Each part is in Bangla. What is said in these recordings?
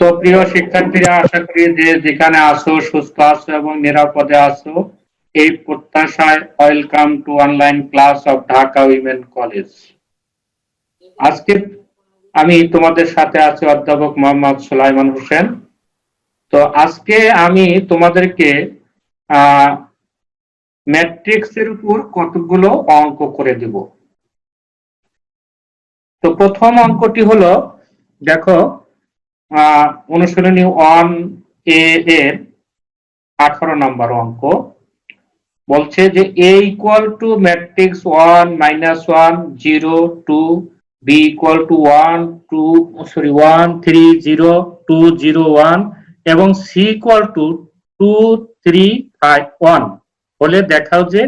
তো প্রিয় শিক্ষার্থীরা, আশা করি যে যেখানে আসো সুস্থ আছো এবং নিরাপদে আছো, এই প্রত্যাশায় welcome to online class of Dhaka women college. আজকে আমি তোমাদের সাথে আছি অধ্যাপক মোহাম্মদ সুলাইমান হোসেন। তো আজকে আমি তোমাদেরকে ম্যাট্রিক্স এর উপর কতগুলো অঙ্ক করে দিব। তো প্রথম অঙ্কটি হলো, দেখো অনুশীলনী ওয়ান এ এর আঠারো নম্বর অঙ্ক বলছে যে A equal to matrix one minus one zero two B equal to one two sorry one three zero two zero one এবং C equal to two three five one হলে দেখাও যে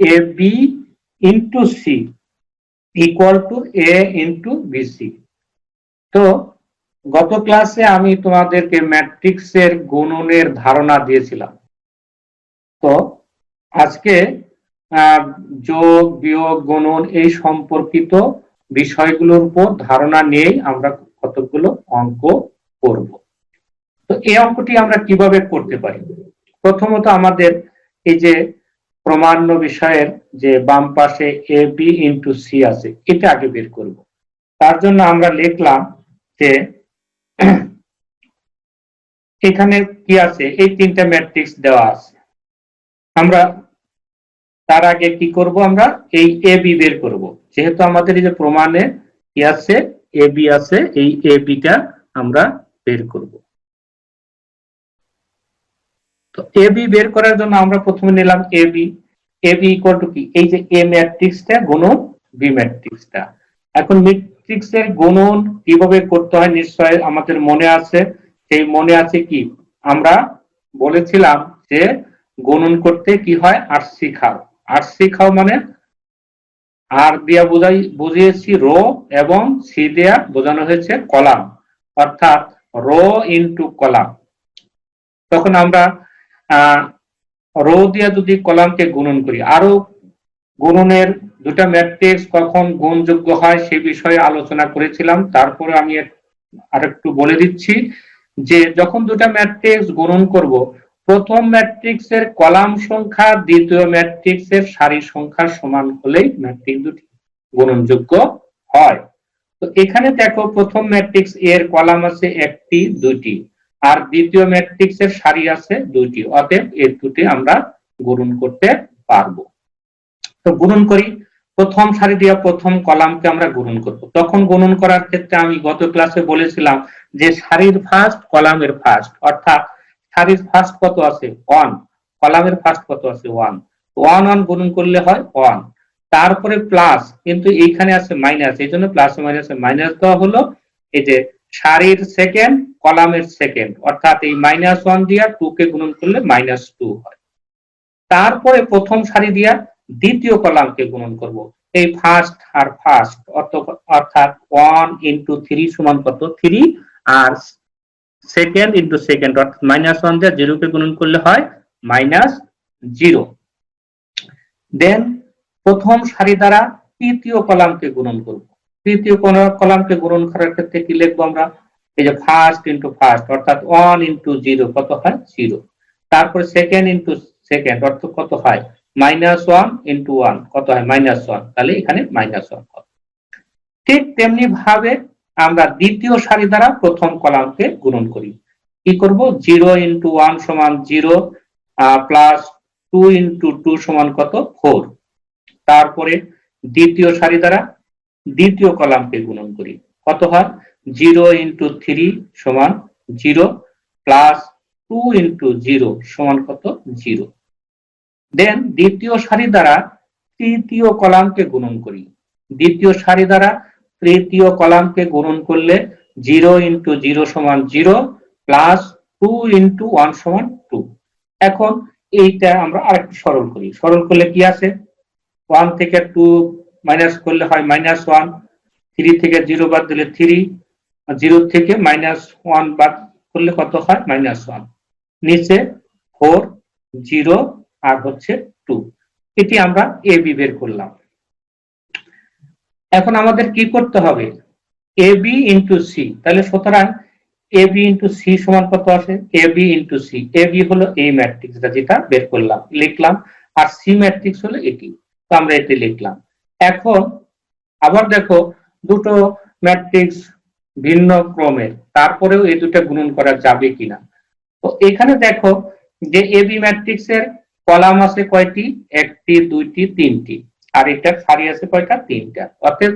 A B into C equal to A into B C তো গত ক্লাসে আমি তোমাদেরকে ম্যাট্রিক্সের গুণনের ধারণা দিয়েছিলাম। তো আজকে যোগ, বিয়োগ, গুণন এই সম্পর্কিত বিষয়গুলোর উপর ধারণা নিয়েই আমরা কতগুলো অঙ্ক করব। তো এই অঙ্কটি আমরা কীভাবে করতে পারি? প্রথমত আমাদের এই যে প্রমাণ্য বিষয়ের যে বাম পাশে এ বি ইন্টু সি আছে, এটা আগে বের করব। তার জন্য আমরা লিখলাম যে এখানে কি আছে? এই তিনটা ম্যাট্রিক্স দেওয়া আছে। আমরা তার আগে কি করব আমরা? এই এ বি বের করব। যেহেতু আমাদের এই যে প্রমাণে কি আছে? এ বি আছে, এই এ বিটা আমরা বের করব। তো এ বি বের করার জন্য আমরা প্রথমে নিলাম A B A B equal to কি? এই যে এ ম্যাট্রিক্সটা গুণন বি ম্যাট্রিক্সটা এখন ম্যাট্রিক্সের গুণন কীভাবে করতে হয় নিশ্চয় আমাদের মনে আছে। সেই মনে আছে কি? আমরা বলেছিলাম যে গুণন করতে কি হয়? আর শিখাও। আর শিখাও মানে আর দিয়া বোঝাই, বুঝিয়েছি রো এবং সি দেয়া বোঝানো হয়েছে কলাম। অর্থাৎ রো ইনটু কলাম। তখন আমরা, আহ, রো দিয়া যদি কলামকে গুণন করি, আরও গুণনের দুটা ম্যাট্রিক্স কখন গুণযোগ্য হয় সে বিষয়ে আলোচনা করেছিলাম। তারপরে আমি আরেকটু বলে দিচ্ছি যে যখন দুটা ম্যাট্রিক্স গুণন করব, প্রথম ম্যাট্রিক্সের কলাম সংখ্যা, দ্বিতীয় ম্যাট্রিক্সের সারি সংখ্যা সমান হলেই ম্যাট্রিক্স দুটি গুণনযোগ্য হয়। তো এখানে দেখো প্রথম ম্যাট্রিক্স এর কলাম আছে একটি, দুইটি, আর দ্বিতীয় ম্যাট্রিক্সের সারি আছে দুইটি, অতএব এর দুটি আমরা গুণন করতে পারব। তো গুণন করি। প্রথম সারি দিয়ে প্রথম কলামকে আমরা গুণন করব। তখন গুণন করার ক্ষেত্রে আমি গত ক্লাসে বলেছিলাম যে সারির ফার্স্ট কলামের ফার্স্ট অর্থাৎ সারির ফার্স্ট কত আছে? ওয়ান কলামের ফার্স্ট কত আছে? ওয়ান ওয়ান ওয়ান গুণন করলে হয় ওয়ান তারপরে প্লাস কিন্তু এইখানে আছে মাইনাস এই জন্য প্লাস মাইনাসে মাইনাস দেওয়া হলো। এই যে সারির সেকেন্ড কলামের সেকেন্ড অর্থাৎ এই মাইনাস ওয়ান দিয়া টু কে গুণন করলে মাইনাস টু হয়। তারপরে প্রথম সারি দিয়া দ্বিতীয় কলামকে গুণন করব। এই ফার্স্ট আর ফার্স্ট অর্থাৎ ওয়ান ইন্টু থ্রি সমান কত? থ্রি আর সেকেন্ড ইন্টু সেকেন্ড অর্থাৎ মাইনাস ওয়ান দিয়ে জিরোকে গুণন করলে হয় মাইনাস জিরো দেন প্রথম সারি দ্বারা তৃতীয় কলামকে গুণন করব। তৃতীয় কলামকে গুণন করার ক্ষেত্রে কি লিখব আমরা? এই যে ফার্স্ট ইন্টু ফার্স্ট অর্থাৎ ওয়ান ইন্টু জিরো কত হয়? জিরো তারপর সেকেন্ড ইন্টু সেকেন্ড অর্থ কত হয়? মাইনাস ওয়ান ইন্টু ওয়ান কত হয়? মাইনাস ওয়ান তাহলে এখানে মাইনাস ওয়ান হবে। ঠিক তেমনি ভাবে আমরা দ্বিতীয় সারি দ্বারা প্রথম কলামকে গুণন করি। কি করব? জিরো ইন্টু ওয়ান সমান zero plus two into two সমান কত? ফোর তারপরে দ্বিতীয় সারি দ্বারা দ্বিতীয় কলামকে গুণন করি। কত হয়? জিরো ইন্টু থ্রি সমান zero plus two into zero সমান কত? জিরো দেন দ্বিতীয় সারি দ্বারা তৃতীয় কলামকে গুণন করি। দ্বিতীয় সারি দ্বারা তৃতীয় কলামকে গুণন করলে জিরো ইন্টু জিরো সমান zero plus two into one সমান টু এখন এইটা আমরা আরেকটু সরল করি। সরল করলে কি আছে? ওয়ান থেকে টু মাইনাস করলে হয় মাইনাস ওয়ান থ্রি থেকে জিরো বাদ দিলে থ্রি জিরো থেকে মাইনাস ওয়ান বাদ করলে কত হয়? মাইনাস ওয়ান নিচে ফোর জিরো আর হচ্ছে টু এটি আমরা এ বি বের করলাম। এখন আমাদের কি করতে হবে? এ বি ইন্টু সি তাহলে সুতরাং এ বি ইন্টু সি সমান কত আসে? A B into C A B হলো এই ম্যাট্রিক্সটা যেটা বের করলাম, লিখলাম, আর সি ম্যাট্রিক্স হলো এটি। তো আমরা এটি লিখলাম। এখন আবার দেখো, দুটো ম্যাট্রিক্স ভিন্ন ক্রমের, তারপরেও এই দুটো গুণন করা যাবে কিনা? তো এখানে দেখো যে এ বি ম্যাট্রিক্স এর কলাম আছে কয়টি? একটি, দুইটি, তিনটি। আর এটার সারি আছে কয়টা? তিনটা। অর্থাৎ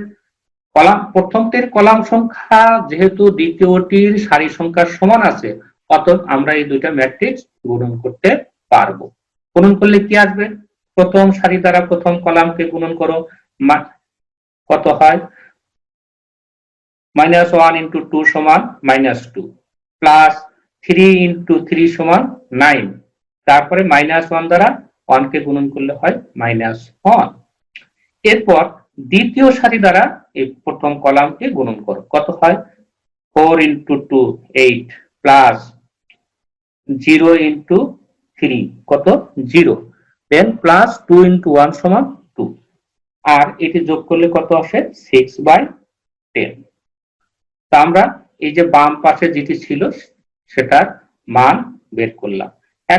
কলাম, প্রথমটির কলাম সংখ্যা যেহেতু দ্বিতীয়টির সারি সংখ্যার সমান আছে, অতএব আমরা এই দুইটা ম্যাট্রিক্স গুণন করতে পারব। গুণন করলে কি আসবে? প্রথম সারি দ্বারা প্রথম কলামকে গুণন করো। কত হয়? মাইনাস ওয়ান ইন্টু টু সমান minus two plus three into three সমান নাইন তারপরে মাইনাস ওয়ান দ্বারা ওয়ানকে গুণন করলে হয় মাইনাস ওয়ান এরপর দ্বিতীয় সারি দ্বারা এই প্রথম কলামকে গুণন করো। কত হয়? Four into two eight plus zero into three কত? Zero then plus two into one সমান টু আর এটি যোগ করলে কত আসে? সিক্স বাই টেন তা আমরা এই যে বাম পাশে যেটি ছিল, সেটার মান বের করলাম।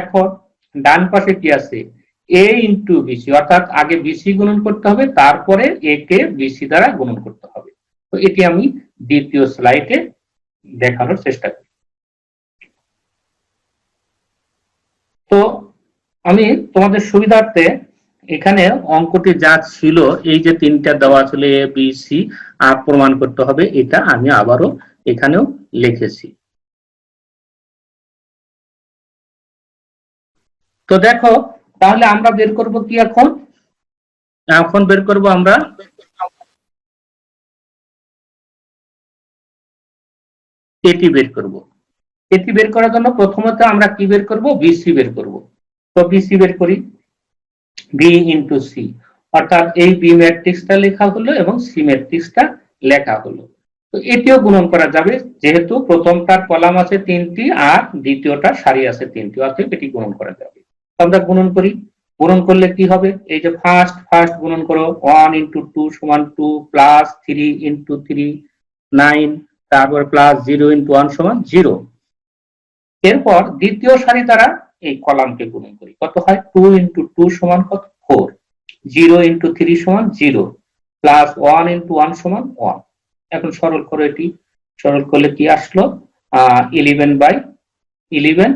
এখন ডান পাশে কি আছে? এ ইন্টু বিসি অর্থাৎ আগে বিসি গুণন করতে হবে, তারপরে এ কে বিসি দ্বারা গুণন করতে হবে। তো এটি আমি দ্বিতীয় স্লাইডে দেখানোর চেষ্টা করি। তো আমি তোমাদের সুবিধার্থে এখানে অঙ্কটি যা ছিল, এই যে তিনটা দেওয়া ছিল এ বি সি প্রমাণ করতে হবে, এটা আমি আবারও এখানেও লিখেছি। তো দেখো, তাহলে আমরা বের করব কি এখন? এখন বের করব আমরা এটি বের করব। এটি বের করার জন্য প্রথমত আমরা কি বের করব? বিসি বের করব। তো বিসি বের করি। বি ইন্টু সি অর্থাৎ এই বি ম্যাট্রিক্সটা লেখা হলো এবং সি ম্যাট্রিক্সটা লেখা হলো। তো এটিও গুণন করা যাবে, যেহেতু প্রথমটার কলাম আছে তিনটি আর দ্বিতীয়টার সারি আছে তিনটি অর্থাৎ এটি গুণন করা যাবে। আমরা গুণন করি। গুণন করলে কি হবে? এই যে ফার্স্ট ফার্স্ট গুণন করো। ওয়ান ইন্টু টু সমান two plus three into three nine তারপর প্লাস জিরো ইন্টু ওয়ান সমান জিরো এরপর দ্বিতীয় সারি দ্বারা এই কলামকে গুণন করি। কত হয়? টু ইন্টু টু সমান কত? ফোর জিরো ইন্টু থ্রি সমান zero plus one into one সমান ওয়ান এখন সরল করো এটি। সরল করলে কি আসলো? ইলেভেন বাই ইলেভেন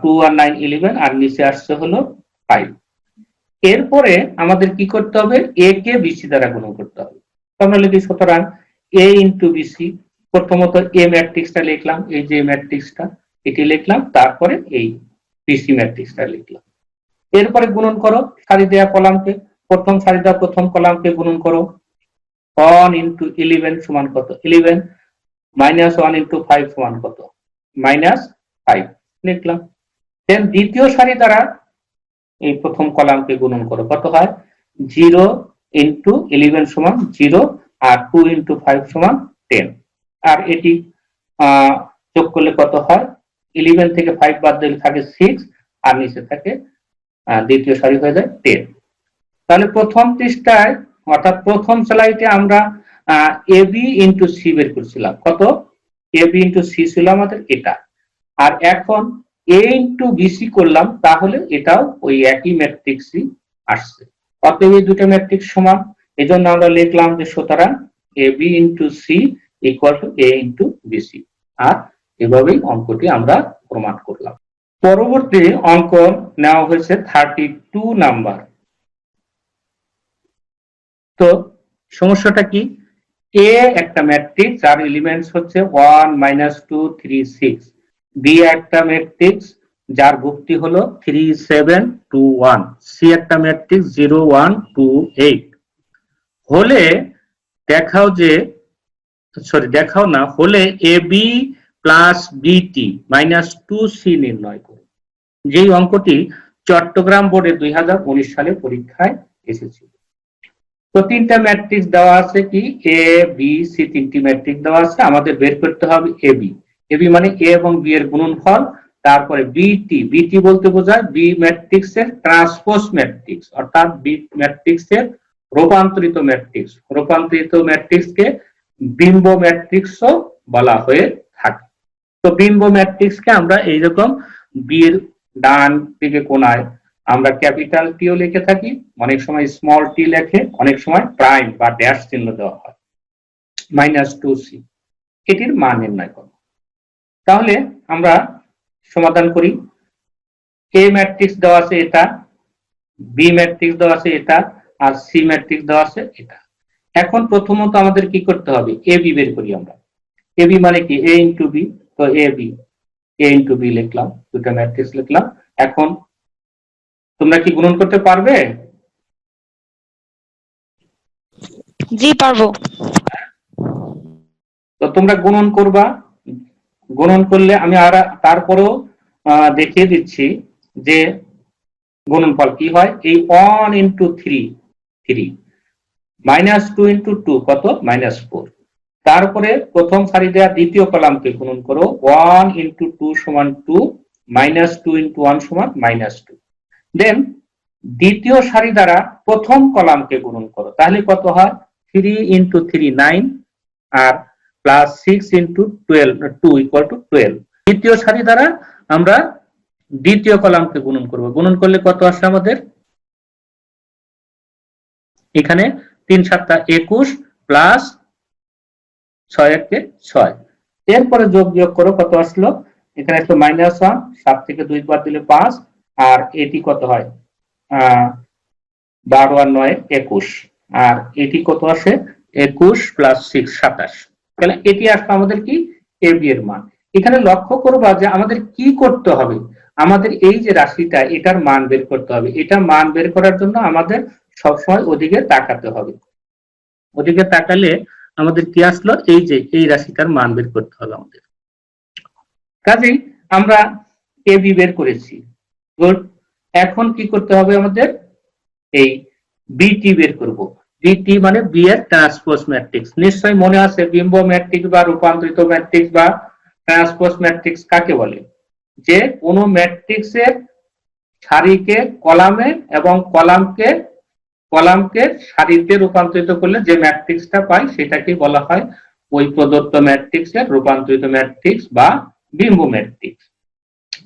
টু আর নাইন ইলেভেন আর নিচে আসছে হলো ফাইভ এরপরে আমাদের কি করতে হবে? এ কে বিসি দ্বারা গুণ করতে হবে। আমরা লিখি, সুতরাং এ ইন্টু বিসি প্রথমত এ ম্যাট্রিক্সটা লিখলাম, এই যে ম্যাট্রিক্সটা এটি লিখলাম, তারপরে এই বিসি ম্যাট্রিক্সটা লিখলাম। এরপরে গুণন করো, সারি দেয়া কলামকে, প্রথম সারি দেওয়া প্রথম কলামকে গুণন করো। ওয়ান ইন্টু ইলেভেন সমান কত? Eleven minus one into five সমান কত? মাইনাস ফাইভ লিখলাম। দেন দ্বিতীয় সারি দ্বারা এই প্রথম কলামকে গুণন করো। কত হয়? জিরো ইন্টু ইলেভেন সমান জিরো আর টু ইন্টু ফাইভ সমান টেন। আর এটি যোগ করলে কত হয়? ইলেভেন থেকে ফাইভ বাদ দিলে থাকে সিক্স আর নিচে থাকে দ্বিতীয় সারি হয়ে যায় টেন। তাহলে প্রথম পৃষ্ঠায়, অর্থাৎ প্রথম স্লাইডে আমরা এ বি ইন্টু সি বের করছিলাম। কত? এ বি ইন্টু সি ছিল আমাদের এটা। আর এখন এ ইন্টু বিসি করলাম, তাহলে এটাও ওই একই ম্যাট্রিক্সই আসছে। অতএব এই দুটো ম্যাট্রিক্স সমান। জন্য আমরা লিখলাম যে সুতরাং A B into C equal to A into B C আর এভাবেই অঙ্কটি আমরা প্রমাণ করলাম। পরবর্তী অঙ্ক নেওয়া হয়েছে থার্টি টু নাম্বার তো সমস্যাটা কি? এ একটা ম্যাট্রিক্স যার এলিমেন্টস হচ্ছে one minus two three six B একটা ম্যাট্রিক্স, যার গুপ্তি হলো three seven two one C একটা matrix zero one two eight হলে দেখাও যে সরি দেখাও না, হলে A B plus B T minus two C নির্ণয় করো। যেই অঙ্কটি চট্টগ্রাম বোর্ডে দুই হাজার উনিশ সালে পরীক্ষায় এসেছিল তো তিনটা ম্যাট্রিক্স দেওয়া আছে কি? এ, বি, সি তিনটি ম্যাট্রিক্স দেওয়া আছে। আমাদের বের করতে হবে এ বি। এ বি মানে এ এবং বি এর গুণনফল, তারপরে বিটি বিটি বলতে বোঝায় বি ম্যাট্রিক্স এর ট্রান্সপোজ ম্যাট্রিক্স অর্থাৎ বি ম্যাট্রিক্স এর রূপান্তরিত ম্যাট্রিক্স রূপান্তরিত ম্যাট্রিক্স কে বিম্ব ম্যাট্রিক্সও বলা হয়ে থাকে। তো বিম্ব ম্যাট্রিক্সকে আমরা এই এইরকম বির ডান দিকে কোনায় আমরা ক্যাপিটাল টিও লিখে থাকি, অনেক সময় স্মল টি লেখে, অনেক সময় প্রাইম বা ড্যাশ চিহ্ন দেওয়া হয় মাইনাস টু সি এটির মান নির্ণয় করো। তাহলে আমরা সমাধান করি। এ ম্যাট্রিক্স দেওয়া আছে এটা বি ম্যাট্রিক্স দেওয়া আছে এটা আর সি ম্যাট্রিক্স দেওয়া আছে এটা। এখন প্রথমত আমাদের কি করতে হবে? এ বি বের করি আমরা। এ বি মানে কি? এ ইন্টু বি তো A B A into B লিখলাম দুটা ম্যাট্রিক্স লিখলাম। এখন তোমরা কি গুণন করতে পারবে? জি পারব। তো তোমরা গুণন করবা। গুণন করলে আমি আর তারপরেও দেখিয়ে দিচ্ছি যে গুণনফল কি হয়? এই one into three three minus two into two কত? মাইনাস ফোর তারপরে প্রথম সারি দেওয়া দ্বিতীয় কলামকে গুণন করো ওয়ান ইন্টু টু সমান two minus two into one সমান মাইনাস টু দেন দ্বিতীয় সারি দ্বারা প্রথম কলামকে গুণন করো, তাহলে কত হয়? Three into three nine R plus six into twelve two equal to twelve দ্বিতীয় সারি দ্বারা আমরা দ্বিতীয় কলামকে গুণন করব। গুণন করলে কত আসে আমাদের? এখানে তিন সাতটা একুশ প্লাস ছয় একে ছয়। এরপরে যোগ বিয়োগ করো, কত আসলো? এখানে আসলো মাইনাস ওয়ান সাত থেকে দুই বার দিলে পাঁচ, আর এটি কত হয়? বারো আর নয়, একুশ। আর এটি কত আসে? একুশ প্লাস সিক্স সাতাশ। তাহলে এটি আমাদের কি? এ বি এর মান। এখানে লক্ষ্য করবা যে আমাদের কি করতে হবে? আমাদের এই যে রাশিটা, এটার মান বের করতে হবে। এটা মান বের করার জন্য আমাদের সবসময় ওদিকে তাকাতে হবে। ওদিকে তাকালে আমাদের কি আসলো? এই যে, এই রাশিটার মান বের করতে হবে আমাদের। কাজেই আমরা এ বি বের করেছি। এখন কি করতে হবে আমাদের? এই বিটি বের করব। বিটি মানে বি এর ট্রান্সপোজ ম্যাট্রিক্স নিশ্চয়ই মনে আছে বিম্ব ম্যাট্রিক্স বা রূপান্তরিত ম্যাট্রিক্স বা ট্রান্সপোজ ম্যাট্রিক্স কাকে বলে? যে কোনো ম্যাট্রিক্সের সারিকে কলামে এবং কলামকে কলামকে সারিতে রূপান্তরিত করলে যে ম্যাট্রিক্সটা পাই সেটাকে বলা হয় ওই প্রদত্ত ম্যাট্রিক্সের রূপান্তরিত ম্যাট্রিক্স বা বিম্ব ম্যাট্রিক্স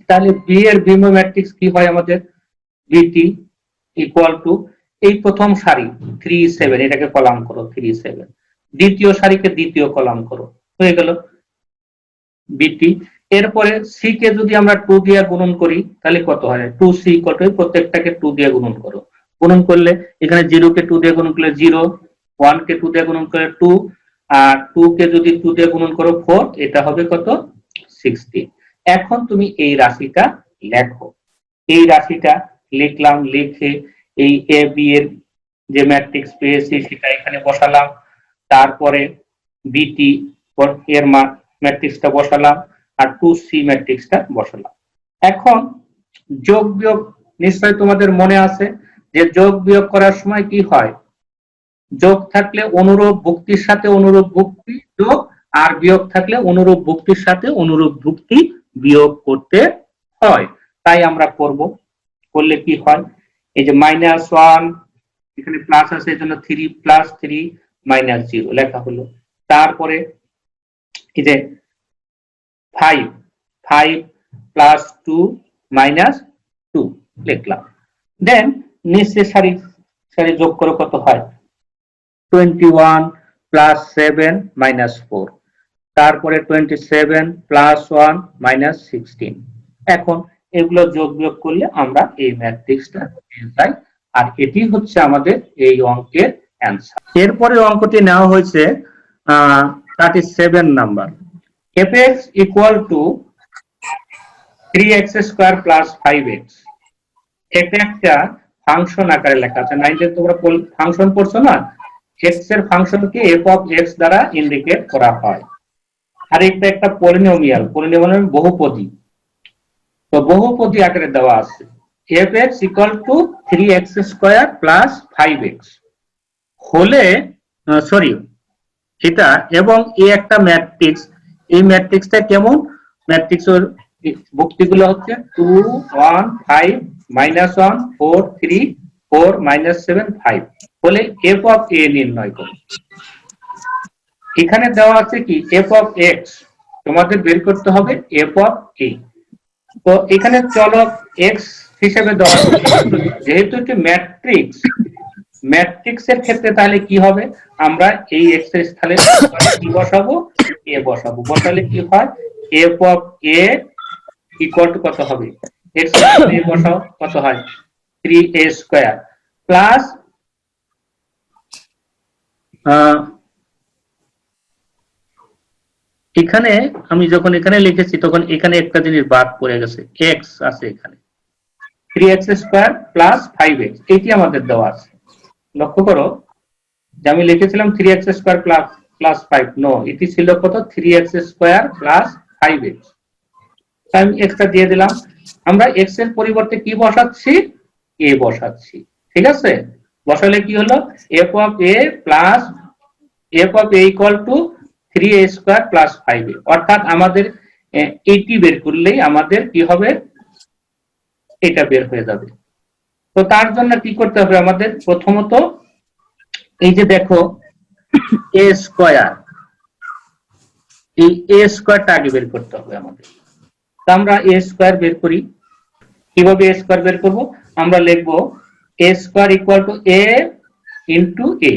তাহলে বি এর বিম্ব ম্যাট্রিক্স কি হয় আমাদের? বিটি ইকুয়াল টু এই প্রথম সারি থ্রি সেভেন এটাকে কলাম করো থ্রি সেভেন দ্বিতীয় সারিকে দ্বিতীয় কলাম করো, হয়ে গেল। বিটি এরপরে সি কে যদি আমরা টু দিয়ে গুণন করি, তাহলে কত হয়? টু সি কত প্রত্যেকটাকে টু দিয়ে গুণন করো। গুণন করলে এখানে জিরো কে টু দিয়ে গুণন করলে জিরো ওয়ান কে টু দিয়ে গুণন করলে টু আর টু কে যদি টু দিয়ে গুণন করো ফোর এটা হবে কত? সিক্সটি এখন তুমি এই রাশিটা লেখো। এই রাশিটা লিখলাম, লিখে এই এ বি এর যে ম্যাট্রিক্স পেয়েছি, সেটা এখানে বসালাম। তারপরে বিটি এর ম্যাট্রিক্সটা বসালাম আর টু সি ম্যাট্রিক্সটা বসালাম। এখন যোগ বিয়োগ নিশ্চয় তোমাদের মনে আছে যে যোগ বিয়োগ করার সময় কি হয়? যোগ থাকলে অনুরূপ ভুক্তির সাথে অনুরূপ ভুক্তি যোগ, আর বিয়োগ থাকলে অনুরূপ ভুক্তির সাথে অনুরূপ ভুক্তি বিয়োগ করতে হয়। তাই আমরা করব। করলে কি হয়? এই যে মাইনাস ওয়ান এখানে প্লাস আছে, এই জন্য three plus three minus zero লেখা হলো। তারপরে এই যে five five plus two minus two লিখলাম। দেন নিচে সারি সারি যোগ করে কত হয়? Twenty one plus seven minus four তারপরে twenty seven plus one minus sixteen এখন এগুলো যোগ বিয়োগ করলে আমরা এই ম্যাট্রিক্সটা পেয়ে যাই আর এটি হচ্ছে আমাদের এই অঙ্কের অ্যান্সার এরপরে অঙ্কটি নেওয়া হয়েছে thirty seven number F X equal to three X square plus five X এটা একটা ফাংশন আকারে লেখা আছে। নাইনতে তোমরা ফাংশন পড়ছো না এক্সের ফাংশনকে এফ অফ এক্স দ্বারা ইন্ডিকেট করা হয়। আর এটা একটা পলিনোমিয়াল পলিনোমিয়াল বহুপদী। তো বহুপদী আকারে দেওয়া আছে। F X equal to three X square plus five X হলে সরি এটা এবং এ একটা ম্যাট্রিক্স এই ম্যাট্রিক্সটা কেমন? ম্যাট্রিক্স এর ভুক্তিগুলো হচ্ছে two one five minus one four three four minus seven five বলে এফ অফ এ নির্ণয় করো। এখানে দেওয়া আছে কি? এফ অফ এক্স তোমাদের বের করতে হবে এফ অফ এ তো এখানে চলক এক্স হিসেবে দেওয়া যেহেতু একটি ম্যাট্রিক্স ম্যাট্রিক্স এর ক্ষেত্রে তাহলে কি হবে? আমরা এই এক্সের স্থানে কি বসাবো? এ বসাবো। বসালে কি হয়? F of A equal to কত হবে? এক্স এ বসাও, কত হয়? থ্রি এ স্কোয়ার প্লাস এখানে আমি যখন এখানে লিখেছি, তখন এখানে একটা জিনিস বাদ পড়ে গেছে। এক্স আছে এখানে। Three X square plus five X এটি আমাদের দেওয়া আছে। লক্ষ্য করো যে আমি লিখেছিলাম three X square plus plus five no এটি ছিল কত? Three X square plus five X আমি এক্সটা দিয়ে দিলাম। আমরা এক্সের পরিবর্তে কি বসাচ্ছি? এ বসাচ্ছি। ঠিক আছে? বসালে কি হলো? F of A plus F of A equal to three A square plus five A অর্থাৎ আমাদের এইটি বের করলেই আমাদের কি হবে? এটা বের হয়ে যাবে। তো তার জন্য কি করতে হবে আমাদের? প্রথমত, এই যে দেখো এ স্কোয়ার এই এ স্কোয়ারটা আগে বের করতে হবে আমাদের। তো আমরা এ স্কোয়ার বের করি। কীভাবে এ স্কোয়ার বের করব? আমরা লিখব A square equal to A into A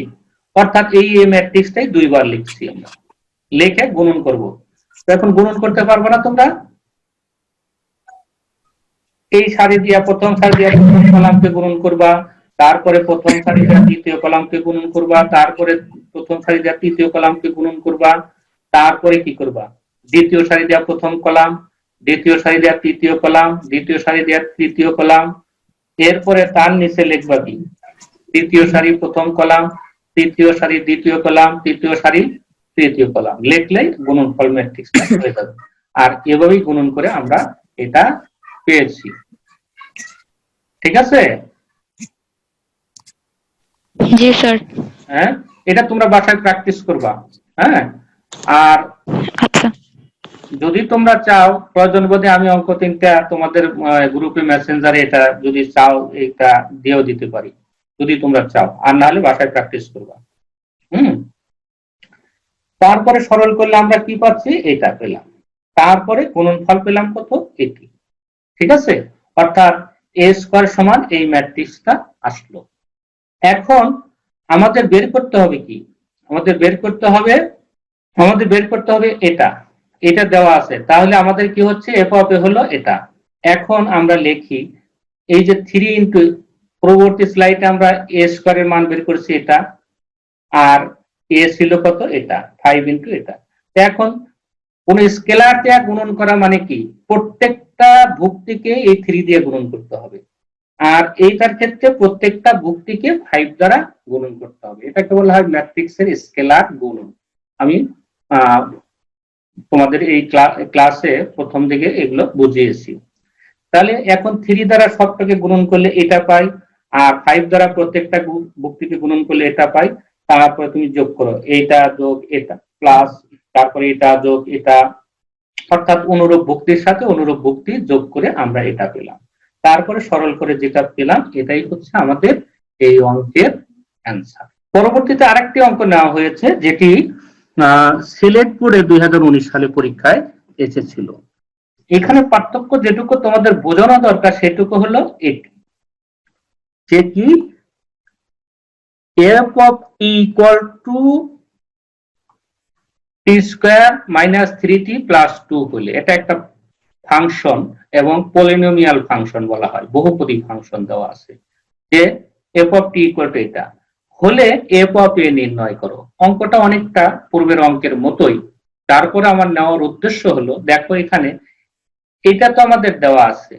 অর্থাৎ এই এ ম্যাট্রিক্সটাই দুইবার লিখছি আমরা। লিখে গুণন করব। এখন গুণন করতে পারবে না তোমরা? এই সারি দিয়া, প্রথম সারি দিয়া প্রথম কলামকে গুণন করবা, তারপরে প্রথম সারি দিয়া দ্বিতীয় কলামকে গুণন করবা, তারপরে প্রথম সারি দিয়া তৃতীয় কলামকে গুণন করবা, তারপরে কি করবা? দ্বিতীয় সারি দিয়া প্রথম কলাম, দ্বিতীয় সারি দেওয়া তৃতীয় কলাম, দ্বিতীয় সারি দেওয়া তৃতীয় কলাম, এরপরে তার নিচে লিখবা কি? তৃতীয় সারি প্রথম কলাম, তৃতীয় সারি দ্বিতীয় কলাম, তৃতীয় সারি তৃতীয় কলাম। লিখলেই গুণনফল ম্যাট্রিক্সটা হয়ে যাবে। আর এভাবেই গুণন করে আমরা এটা পেয়েছি। ঠিক আছে? জি স্যার। হ্যাঁ? এটা তোমরা বাসায় প্র্যাকটিস করবা। হ্যাঁ? আর আচ্ছা। যদি তোমরা চাও প্রয়োজন বোধে আমি অঙ্ক তিনটা তোমাদের গ্রুপে মেসেঞ্জারে এটা যদি চাও এটা দিয়েও দিতে পারি। যদি তোমরা চাও। আর না হলে বাসায় প্র্যাকটিস করবা। হুম? তারপরে সরল করলে আমরা কি পাচ্ছি? এটা পেলাম। তারপরে গুণনফল পেলাম কত? এটি। ঠিক আছে? অর্থাৎ এ স্কোয়ার সমান এই ম্যাট্রিক্সটা আসলো। এখন আমাদের বের করতে হবে কি? আমাদের বের করতে হবে, আমাদের বের করতে হবে এটা। এটা দেওয়া আছে। তাহলে আমাদের কি হচ্ছে? এফ অফ এ হলো এটা। এখন আমরা লিখি, এই যে থ্রি ইন্টু পরবর্তী স্লাইডে আমরা এ স্কোয়ারের মান বের করছি এটা, আর এ ছিল কত? এটা। ফাইভ ইন্টু এটা। এখন কোন স্কেলার দিয়ে গুণন করা মানে কি? প্রত্যেকটা ভুক্তিকে এই থ্রি দিয়ে গুণন করতে হবে। আর এইটার ক্ষেত্রে প্রত্যেকটা ভুক্তিকে ফাইভ দ্বারা গুণন করতে হবে। এটাকে বলা হয় ম্যাট্রিক্সের স্কেলার গুণন। আমি তোমাদের এই ক্লাসে প্রথম দিকে এগুলো বুঝিয়েছি। তাহলে এখন থ্রি দ্বারা সবটাকে গুণন করলে এটা পাই, আর ফাইভ দ্বারা প্রত্যেকটা ভুক্তিকে গুণন করলে এটা পাই। তারপরে তুমি যোগ করো, এইটা যোগ এটা প্লাস তারপরে এটা যোগ এটা, অর্থাৎ অনুরূপ ভুক্তির সাথে অনুরূপ ভুক্তি যোগ করে আমরা এটা পেলাম। তারপরে সরল করে যেটা পেলাম, এটাই হচ্ছে আমাদের এই অঙ্কের অ্যান্সার পরবর্তীতে আরেকটি অঙ্ক নেওয়া হয়েছে, যেটি সিলেট বোর্ডে দুই সালে পরীক্ষায় এসেছিল। এখানে পার্থক্য যেটুকু তোমাদের বোঝানো দরকার, সেটুকু হলো এটি। যে কি of T equal to T square minus three T plus two হলে, এটা একটা ফাংশন এবং পলিনোমিয়াল ফাংশন বলা হয়, বহুপদী ফাংশন দেওয়া আছে, যে F of T equal to এটা। হলে এফ অফ এ নির্ণয় করো। অঙ্কটা অনেকটা পূর্বের অঙ্কের মতোই। তারপরে আমার নেওয়ার উদ্দেশ্য হলো, দেখো এখানে, এটা তো আমাদের দেওয়া আছে।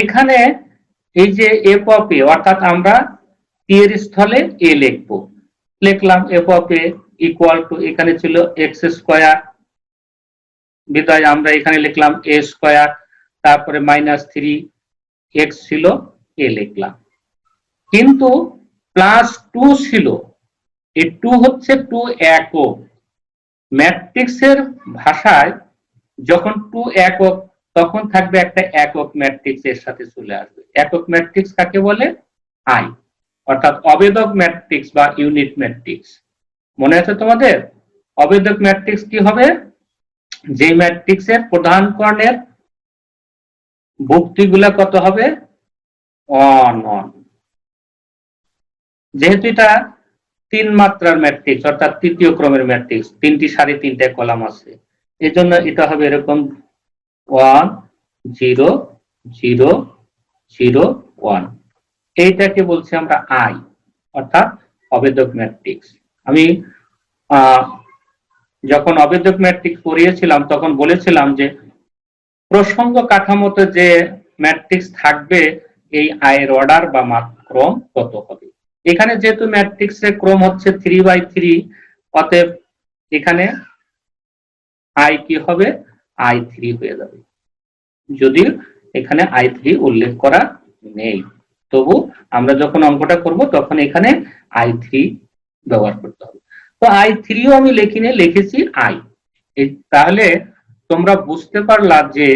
এখানে এই যে এফ অফ অর্থাৎ আমরা টি এর স্থলে এ লিখব। লিখলাম এফ অফ ইকুয়াল টু এখানে ছিল এক্স স্কোয়ার বিদায় আমরা এখানে লিখলাম এ স্কোয়ার তারপরে মাইনাস থ্রি এক্স ছিল, এ লিখলাম। কিন্তু প্লাস টু ছিল, এই টু হচ্ছে টু একক। ম্যাট্রিক্সের ভাষায় যখন টু একক তখন থাকবে একটা একক ম্যাট্রিক্স এর সাথে চলে আসবে। একক ম্যাট্রিক্স কাকে বলে? আই। অর্থাৎ অবেদক ম্যাট্রিক্স বা ইউনিট ম্যাট্রিক্স। মনে আছে তোমাদের? অবেদক ম্যাট্রিক্স কি হবে? যে ম্যাট্রিক্সের প্রধান কর্ণের ভুক্তিগুলা কত হবে? অন অন যেহেতু এটা তিন মাত্রার ম্যাট্রিক্স, অর্থাৎ তৃতীয় ক্রমের ম্যাট্রিক্স, তিনটি সাড়ে তিনটে কলাম আছে, এজন্য এটা হবে এরকম one zero zero zero one এইটাকে বলছি আমরা আই অর্থাৎ অবেদক ম্যাট্রিক্স আমি যখন অবেদক ম্যাট্রিক্স পড়িয়েছিলাম, তখন বলেছিলাম যে প্রসঙ্গ কাঠামোতে যে ম্যাট্রিক্স থাকবে, এই আয়ের অর্ডার বা ক্রম কত হবে? এখানে যেহেতু ম্যাট্রিক্সের ক্রম হচ্ছে থ্রি বাই থ্রি অতএব এখানে আই কি হবে? আই থ্রি হয়ে যাবে। যদিও এখানে আই থ্রি উল্লেখ করা নেই। তবু আমরা যখন অঙ্কটা করব তখন এখানে আই থ্রি ব্যবহার করতে হবে। তো আই থ্রিও আমি লিখিনি লিখেছি আই তাহলে তোমরা বুঝতে পারলা যে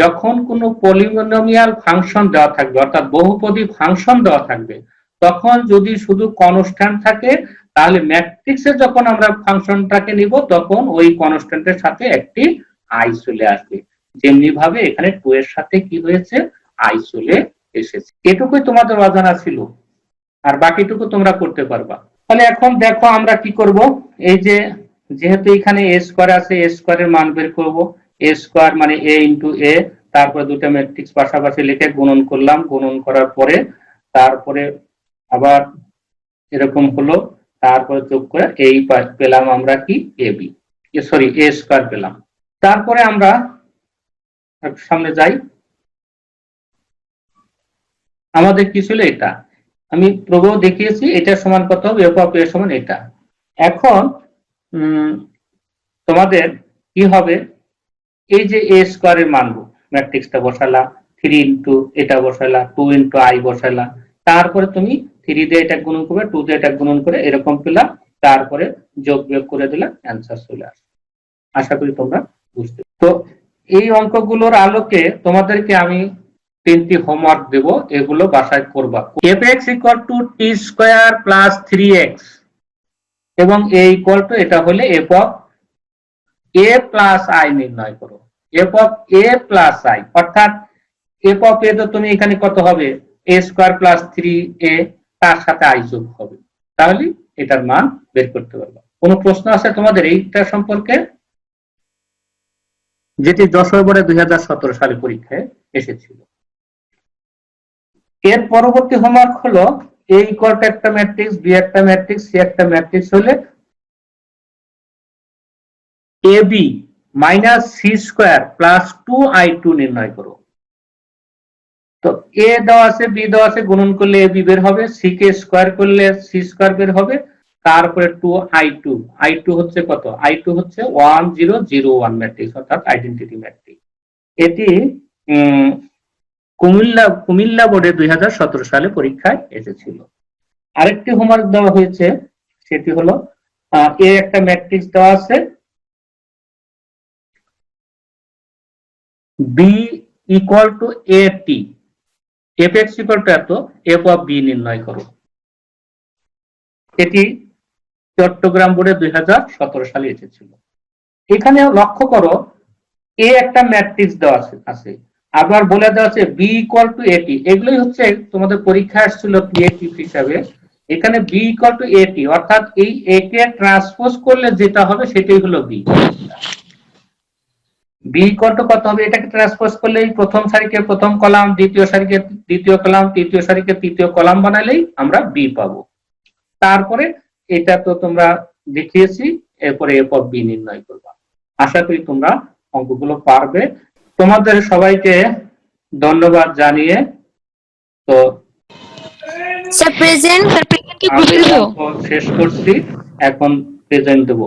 যখন কোনো পলিনোমিয়াল ফাংশন দেওয়া থাকবে, অর্থাৎ বহুপদী ফাংশন দেওয়া থাকবে, তখন যদি শুধু কনস্ট্যান্ট থাকে, তাহলে ম্যাট্রিক্সে যখন আমরা ফাংশনটাকে নিব, তখন ওই কনস্ট্যান্টের সাথে একটি আই চলে আসবে। যেমনি ভাবে এখানে টু এর সাথে কি হয়েছে? আই চলে এসেছে। এটুকুই তোমাদের অজানা ছিল। আর বাকিটুকু তোমরা করতে পারবা। তাহলে এখন দেখো আমরা কি করব? এই যে যেহেতু এখানে এ স্কোয়ার আছে এ স্কোয়ারের মান বের করব। এ স্কোয়ার মানে এ ইন্টু এ তারপরে দুটো ম্যাট্রিক্স পাশাপাশি লিখে গুণন করলাম। গুণন করার পরে তারপরে আবার এরকম হলো। তারপরে যোগ করে এই পেলাম আমরা কি? A B sorry A square পেলাম। তারপরে আমরা সামনে যাই। আমাদের কি ছিল এটা? আমি প্রবাহ দেখিয়েছি, এটা সমান কত সমান এটা। এখন তোমাদের কি হবে? এই যে এ স্কোয়ারের মানবো ম্যাট্রিক্সটা বসালা থ্রি ইন্টু এটা বসালা টু ইন্টু আই বসালা তারপরে তুমি থ্রি দিয়ে এটা গুণন করবে টু দিয়ে এটা গুণন করে এরকম পেলা তারপরে যোগ বিয়োগ করে দিলে অ্যান্সার চলে আসবে। আশা করি তোমরা বুঝতে তো এই অঙ্কগুলোর আলোকে তোমাদেরকে আমি তিনটি হোমওয়ার্ক দেব, এগুলো বাসায় করবা। F X equal to T square plus three X এবং এ ইকুয়াল টু এটা হলে F of A plus I নির্ণয় করো। F of A plus I অর্থাৎ এফ অফ এ তো তুমি এখানে কত হবে? A square plus three A তার সাথে আই যোগ হবে। তাহলে এটার মান বের করতে পারবে। কোনো প্রশ্ন আছে তোমাদের এইটা সম্পর্কে? যেটি যশোর বোর্ডে দুই সালে পরীক্ষায় এসেছিল। এর পরবর্তী হোমওয়ার্ক হলো এই ইকুয়াল একটা ম্যাট্রিক্স বি একটা ম্যাট্রিক্স সি একটা ম্যাট্রিক্স হলে A B minus C square plus two I two নির্ণয় করো। তো এ দেওয়া আছে বি দেওয়া আছে, গুণন করলে এ বি বের হবে সি কে স্কোয়ার করলে সি স্কোয়ার বের হবে তারপরে two I two I two হচ্ছে কত? আই টু হচ্ছে one zero zero one matrix অর্থাৎ আইডেন্টিটি ম্যাট্রিক্স এটি কুমিল্লা কুমিল্লা বোর্ডে দুই হাজার সতেরো সালে পরীক্ষায় এসেছিল। আরেকটি হোমওয়ার্ক দেওয়া হয়েছে, সেটি হলো এ একটা ম্যাট্রিক্স দেওয়া আছে। B equal to A T F X equal to এত? এফ অফ বি নির্ণয় করো। এটি চট্টগ্রাম বোর্ডে দুই হাজার সতেরো সালে এসেছিল। এখানে লক্ষ্য করো, এ একটা ম্যাট্রিক্স দেওয়া আছে আবার বলে দেওয়া আছে বি ইকুয়াল টু এটি এগুলোই হচ্ছে তোমাদের পরীক্ষা আসছিল ক্রিয়েটিভ হিসাবে। এখানে বি ইকুয়াল টু এটি অর্থাৎ এই এ কে ট্রান্সপোজ করলে যেটা হবে সেটাই হলো বি বি ইকুয়াল টু কত হবে? এটাকে ট্রান্সপোজ করলে এই প্রথম সারিকে প্রথম কলাম, দ্বিতীয় সারিকে দ্বিতীয় কলাম, তৃতীয় সারিকে তৃতীয় কলাম বানালেই আমরা বি পাবো। তারপরে এটা তো তোমরা দেখিয়েছি এরপরে এরপর অফ বি নির্ণয় করবা। আশা করি তোমরা অঙ্কগুলো পারবে। তোমাদের সবাইকে ধন্যবাদ জানিয়ে তো স্যার প্রেজেন্ট স্যার প্রেজেন্ট কি আমি গ্রুপে দিলো অঙ্ক শেষ করছি। এখন প্রেজেন্ট দেবো।